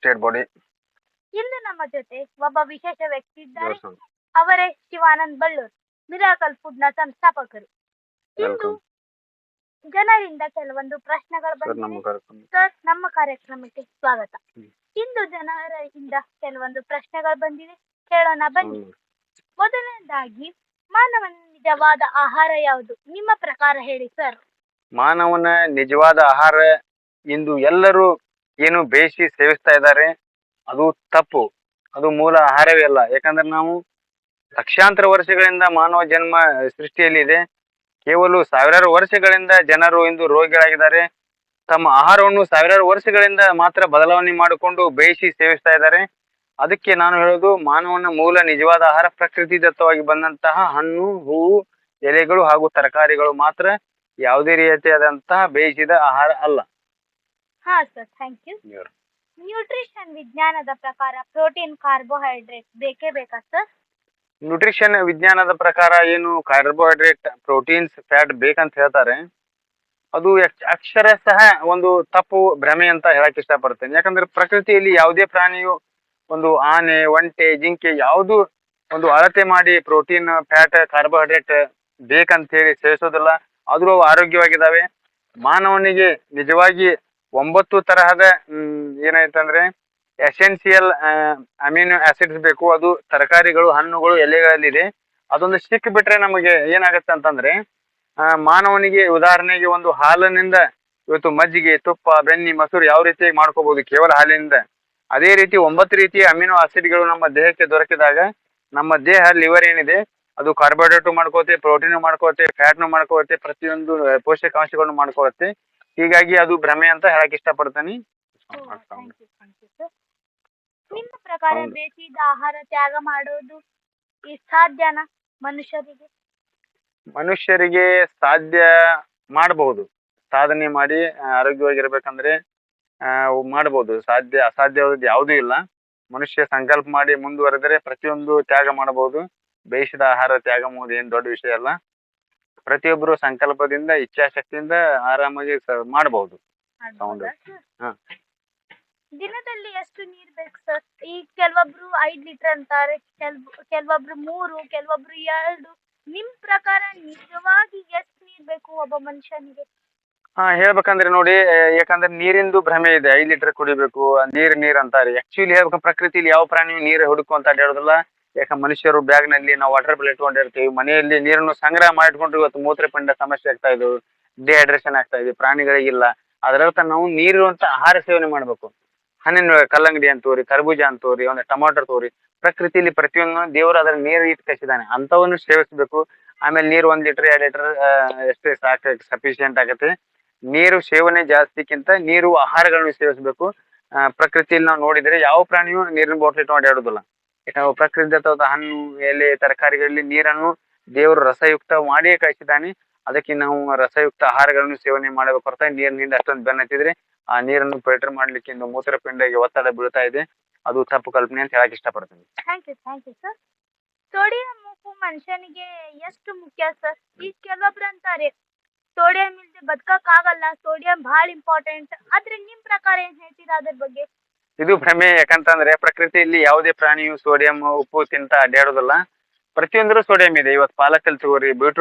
State body ಇಂದು ನಮ್ಮ ಜೊತೆ ಒಬ್ಬ ವಿಶೇಷ ವ್ಯಕ್ತಿ ಇದ್ದಾರೆ. ಅವರೇ ಶಿವಾನಂದ್ ಬಳ್ಳೂರ್ ಮಿರಾಕಲ್ ಫುಡ್ನ ಸಂಸ್ಥಾಪಕರು. ಇಂದು ಜನರಿಂದ ಕೆಲವೊಂದು ಪ್ರಶ್ನೆಗಳು ಸರ್ ನಮ್ಮ ಬಂದಿವೆ ಕಾರ್ಯಕ್ರಮ. ಸರ್ ನಮ್ಮ ಕಾರ್ಯಕ್ರಮಕ್ಕೆ ಸ್ವಾಗತ. ಹ್ಮ್. ಇಂದು ಜನರಿಂದ ಕೆಲವೊಂದು ಪ್ರಶ್ನೆಗಳು ಬಂದಿವೆ. ಕೇಳೋಣ ಬನ್ನಿ. ಮೊದಲನೇದಾಗಿ ಮಾನವನ ನಿಜವಾದ ಆಹಾರ ಯಾವುದು? ನಿಮ್ಮ ಪ್ರಕಾರ ಹೇಳಿ ಸರ್ ಮಾನವನ ನಿಜವಾದ ಆಹಾರ ಇಂದು ಎಲ್ಲರೂ ಏನು ಬೇಯಿಸಿ ಸೇವಿಸ್ತಾ ಇದ್ದಾರೆ, ಅದು ತಪ್ಪು. ಅದು ಮೂಲ ಆಹಾರವೇ ಅಲ್ಲ. ಯಾಕಂದ್ರೆ ನಾವು ಲಕ್ಷಾಂತರ ವರ್ಷಗಳಿಂದ ಮಾನವ ಜನ್ಮ ಸೃಷ್ಟಿಯಲ್ಲಿದೆ. ಕೇವಲ ಸಾವಿರಾರು ವರ್ಷಗಳಿಂದ ಜನರು ಇಂದು ರೋಗಿಗಳಾಗಿದ್ದಾರೆ. ತಮ್ಮ ಆಹಾರವನ್ನು ಸಾವಿರಾರು ವರ್ಷಗಳಿಂದ ಮಾತ್ರ ಬದಲಾವಣೆ ಮಾಡಿಕೊಂಡು ಬೇಯಿಸಿ ಸೇವಿಸ್ತಾ ಇದ್ದಾರೆ. ಅದಕ್ಕೆ ನಾನು ಹೇಳೋದು, ಮಾನವನ ಮೂಲ ನಿಜವಾದ ಆಹಾರ ಪ್ರಕೃತಿ ದತ್ತವಾಗಿ ಬಂದಂತಹ ಹಣ್ಣು, ಹೂವು, ಎಲೆಗಳು ಹಾಗೂ ತರಕಾರಿಗಳು ಮಾತ್ರ ಯಾವುದೇ ರೀತಿಯಾದಂತಹ ಬೇಯಿಸಿದ ಆಹಾರ ಅಲ್ಲ. ಹಾ ಸರ್ ಥ್ಯಾಂಕ್ ಯು ನ್ಯೂಟ್ರಿಷನ್ ವಿಜ್ಞಾನದ ಪ್ರಕಾರ ಪ್ರೋಟೀನ್ ಕಾರ್ಬೋಹೈಡ್ರೇಟ್ ಬೇಕೇ ಬೇಕಾ ಸರ್ ನ್ಯೂಟ್ರಿಷನ್ ವಿಜ್ಞಾನದ ಪ್ರಕಾರ ಏನು ಕಾರ್ಬೋಹೈಡ್ರೇಟ್ ಪ್ರೋಟೀನ್ಸ್ ಫ್ಯಾಟ್ ಬೇಕಂತ ಹೇಳ್ತಾರೆ. ಅದು ಅಕ್ಷರ ಸಹ ಒಂದು ತಪ್ಪು ಭ್ರಮೆ ಅಂತ ಹೇಳಕ್ ಇಷ್ಟಪಡ್ತೇನೆ. ಯಾಕಂದ್ರೆ ಪ್ರಕೃತಿಯಲ್ಲಿ ಯಾವುದೇ ಪ್ರಾಣಿಯು ಒಂದು ಆನೆ ಒಂಟೆ ಜಿಂಕೆ ಯಾವುದು ಒಂದು ಅಳತೆ ಮಾಡಿ ಪ್ರೋಟೀನ್ ಫ್ಯಾಟ್ ಕಾರ್ಬೋಹೈಡ್ರೇಟ್ ಬೇಕಂತ ಹೇಳಿ ಸೇವಿಸೋದಿಲ್ಲ. ಆದರೂ ಅವು ಆರೋಗ್ಯವಾಗಿದ್ದಾವೆ. ಮಾನವನಿಗೆ ನಿಜವಾಗಿ ಒಂಬತ್ತು ತರಹದ ಏನಾಯ್ತಂದ್ರೆ ಎಸೆನ್ಸಿಯಲ್ ಅಮಿನೋ ಆಸಿಡ್ಸ್ ಬೇಕು. ಅದು ತರಕಾರಿಗಳು, ಹಣ್ಣುಗಳು, ಎಲೆಗಳಲ್ಲಿದೆ. ಅದೊಂದು ಸಿಕ್ ಬಿಟ್ರೆ ನಮಗೆ ಏನಾಗುತ್ತೆ ಅಂತಂದ್ರೆ ಮಾನವನಿಗೆ ಉದಾಹರಣೆಗೆ ಒಂದು ಹಾಲಿನಿಂದ ಇವತ್ತು ಮಜ್ಜಿಗೆ, ತುಪ್ಪ ಬೆನ್ನಿ ಮೊಸರು ಯಾವ ರೀತಿಯಾಗಿ ಮಾಡ್ಕೋಬಹುದು ಕೇವಲ ಹಾಲಿನಿಂದ. ಅದೇ ರೀತಿ ಒಂಬತ್ತು ರೀತಿಯ ಅಮಿನೋ ಆಸಿಡ್ಗಳು ನಮ್ಮ ದೇಹಕ್ಕೆ ದೊರಕಿದಾಗ, ನಮ್ಮ ದೇಹ ಲಿವರ್ ಏನಿದೆ, ಅದು ಕಾರ್ಬೋಹೈಡ್ರೇಟ್ ಮಾಡ್ಕೋತೆ ಪ್ರೋಟೀನ್ ಮಾಡ್ಕೋತೆ ಫ್ಯಾಟ್ನು ಮಾಡ್ಕೋತೆ ಪ್ರತಿಯೊಂದು ಪೋಷಕಾಂಶಗಳನ್ನು ಮಾಡ್ಕೊಳುತ್ತೆ ಹೀಗಾಗಿ ಅದು ಭ್ರಮೆ ಅಂತ ಹೇಳಕ್ ಇಷ್ಟಪಡ್ತೇನೆ. ನಿಮ್ಮ ಪ್ರಕಾರ ಬೇಸಿದ ಆಹಾರ ತ್ಯಾಗ ಮಾಡೋದು ಈ ಸಾಧ್ಯನಾ ಮನುಷ್ಯರಿಗೆ? ಮನುಷ್ಯರಿಗೆ ಸಾಧ್ಯ ಮಾಡಬಹುದು ಸಾಧನೆ ಮಾಡಿ ಆರೋಗ್ಯವಾಗಿರ್ಬೇಕಂದ್ರೆ ಆ, ಮಾಡಬಹುದು ಸಾಧ್ಯ ಅಸಾಧ್ಯವಾದದ್ದು ಯಾವುದೂ ಇಲ್ಲ. ಮನುಷ್ಯ ಸಂಕಲ್ಪ ಮಾಡಿ ಮುಂದುವರೆದರೆ ಪ್ರತಿಯೊಂದು ತ್ಯಾಗ ಮಾಡಬಹುದು. ಬೇಯಿಸಿದ ಆಹಾರ ತ್ಯಾಗ ಮಾಡುವುದು ಏನು ದೊಡ್ಡ ವಿಷಯ ಅಲ್ಲ. ಪ್ರತಿಯೊಬ್ಬರು ಸಂಕಲ್ಪದಿಂದ ಇಚ್ಛಾಶಕ್ತಿಯಿಂದ ಆರಾಮಾಗಿ ಸ- ಮಾಡಬಹುದು ಸೌಂಡ್ ಸರ್? ಹಾ. ದಿನದಲ್ಲಿ ಎಷ್ಟು ನೀರ್ ಬೇಕು ಸರ್? ಈಗ ಕೆಲವೊಬ್ರು ಐದ್ ಲೀಟರ್ ಅಂತಾರೆ ಕೆಲ್ ಕೆಲವೊಬ್ರು ಮೂರು ಕೆಲವೊಬ್ರು ಎರಡು. ನಿಮ್ ಪ್ರಕಾರ ನಿಜವಾಗಿ ಎಷ್ಟು ನೀರ್ ಬೇಕು ಒಬ್ಬ ಮನುಷ್ಯನಿಗೆ? ಹಾ ಹೇಳ್ಬೇಕಂದ್ರೆ ನೋಡಿ ಆ, ಯಾಕಂದ್ರೆ ನೀರಿಂದು ಭ್ರಮೆ ಇದೆ. ಐದ್ ಲೀಟರ್ ಕುಡಿಬೇಕು ಆ, ನೀರ್ ನೀರ್ ಅಂತಾರೆ. ಆಕ್ಚುಲಿ ಹೇಳ್ಬೇಕು ಪ್ರಕೃತಿಲಿ ಯಾವ ಪ್ರಾಣಿ ನೀರ್ ಹುಡುಕು ಅಂತ ಅಡ್ಡಾಡೋದಿಲ್ಲ ಯಾಕ ಮನುಷ್ಯರು ಬ್ಯಾಗ್ನಲ್ಲಿ ನಾವು ವಾಟರ್ ಬಾಟಲ್ ಇಟ್ಕೊಂಡಿರ್ತೀವಿ. ಮನೆಯಲ್ಲಿ ನೀರನ್ನು ಸಂಗ್ರಹ ಮಾಡಿಟ್ಕೊಂಡು ಇವತ್ತು ಮೂತ್ರಪಿಂಡ ಸಮಸ್ಯೆ ಆಗ್ತಾ ಇದ್ವು ಡಿಹೈಡ್ರೇಷನ್ ಆಗ್ತಾ ಇದೆ. ಪ್ರಾಣಿಗಳಿಗಿಲ್ಲ. ಅದರರ್ಥ ನಾವು ನೀರಿರುವಂತ ಆಹಾರ ಸೇವನೆ ಮಾಡ್ಬೇಕು. ಹಣ್ಣಿನ ಕಲ್ಲಂಗಡಿ ಅಂತೋರಿ, ಕರ್ಬೂಜ ಅಂತೋರಿ, ಒಂದು ಟೊಮಾಟೊ ತೋರಿ. ಪ್ರಕೃತಿಯಲ್ಲಿ ಪ್ರತಿಯೊಂದು ದೇವರು ಅದರ ನೀರು ಇಟ್ಟು ಕಸಿದಾನೆ. ಅಂತವನ್ನು ಸೇವಿಸಬೇಕು. ಆಮೇಲೆ ನೀರು ಒಂದ್ ಲೀಟರ್ ಎರಡ್ ಲೀಟರ್ ಎಷ್ಟೇ ಸಾಕ ಸಫಿಶಿಯಂಟ್ ಆಗತ್ತೆ. ನೀರು ಸೇವನೆ ಜಾಸ್ತಿಕ್ಕಿಂತ ನೀರು ಆಹಾರಗಳನ್ನು ಸೇವಿಸಬೇಕು. ಪ್ರಕೃತಿಯಲ್ಲಿ ನಾವು ನೋಡಿದ್ರೆ ಯಾವ ಪ್ರಾಣಿಯು ನೀರಿನ ಬಾಟ್ಲ್ ಇಟ್ಕೊಂಡು ಆಡೋದಿಲ್ಲ. ನಾವು ಪ್ರಕೃತಿ ದತ್ತವಾದ ಹಣ್ಣು, ಎಲೆ, ತರಕಾರಿಗಳಲ್ಲಿ ನೀರನ್ನು ದೇವರು ರಸಯುಕ್ತ ಮಾಡಿಯೇ ಕಳಿಸಿದ್ದಾನೆ. ಅದಕ್ಕೆ ನಾವು ರಸಯುಕ್ತ ಆಹಾರಗಳನ್ನು ಸೇವನೆ ಮಾಡಬೇಕು ಹೊರತ ನೀರಿನಿಂದ ಅಷ್ಟೊಂದು ಬೆನ್ನತ್ತಿದ್ರೆ ಆ ನೀರನ್ನು ಫಿಲ್ಟರ್ ಮಾಡ್ಲಿಕ್ಕೆ ಇಂದು ಮೂತ್ರಪಿಂಡಗೆ ಒತ್ತಡ ಬೀಳ್ತಾ ಇದೆ. ಅದು ತಪ್ಪು ಕಲ್ಪನೆ ಅಂತ ಹೇಳಕ್ ಇಷ್ಟಪಡ್ತೀನಿ. Thank you thank you sir sodium ಉಪ್ಪು ಮನುಷ್ಯನಿಗೆ ಎಷ್ಟು ಮುಖ್ಯ ಸರ್ ಈ ಕೆಲವೊಬ್ರು ಅಂತಾರೆ, ಸೋಡಿಯಂ ಇಲ್ಲದೆ ಬದುಕಕ್ಕಾಗಲ್ಲ, ಸೋಡಿಯಂ ಬಹಳ ಇಂಪಾರ್ಟೆಂಟ್ ಆದ್ರೆ ನಿಮ್ ಪ್ರಕಾರ ಏನ್ ಹೇಳ್ತೀರಾ ಅದ್ರ ಬಗ್ಗೆ? ಇದು ಭ್ರಮೆ, ಯಾಕಂತಂದ್ರೆ ಪ್ರಕೃತಿಯಲ್ಲಿ ಯಾವುದೇ ಪ್ರಾಣಿಯು ಸೋಡಿಯಂ ಉಪ್ಪು ತಿಂತ ಅಡ್ಡಾಡೋದಿಲ್ಲ, ಪ್ರತಿಯೊಂದ್ರು ಸೋಡಿಯಂ ಇದೆ. ಇವತ್ತು ಪಾಲಕಲ್ಲಿ ತಗೋರಿ ಬೀಟ್ರೂಟ್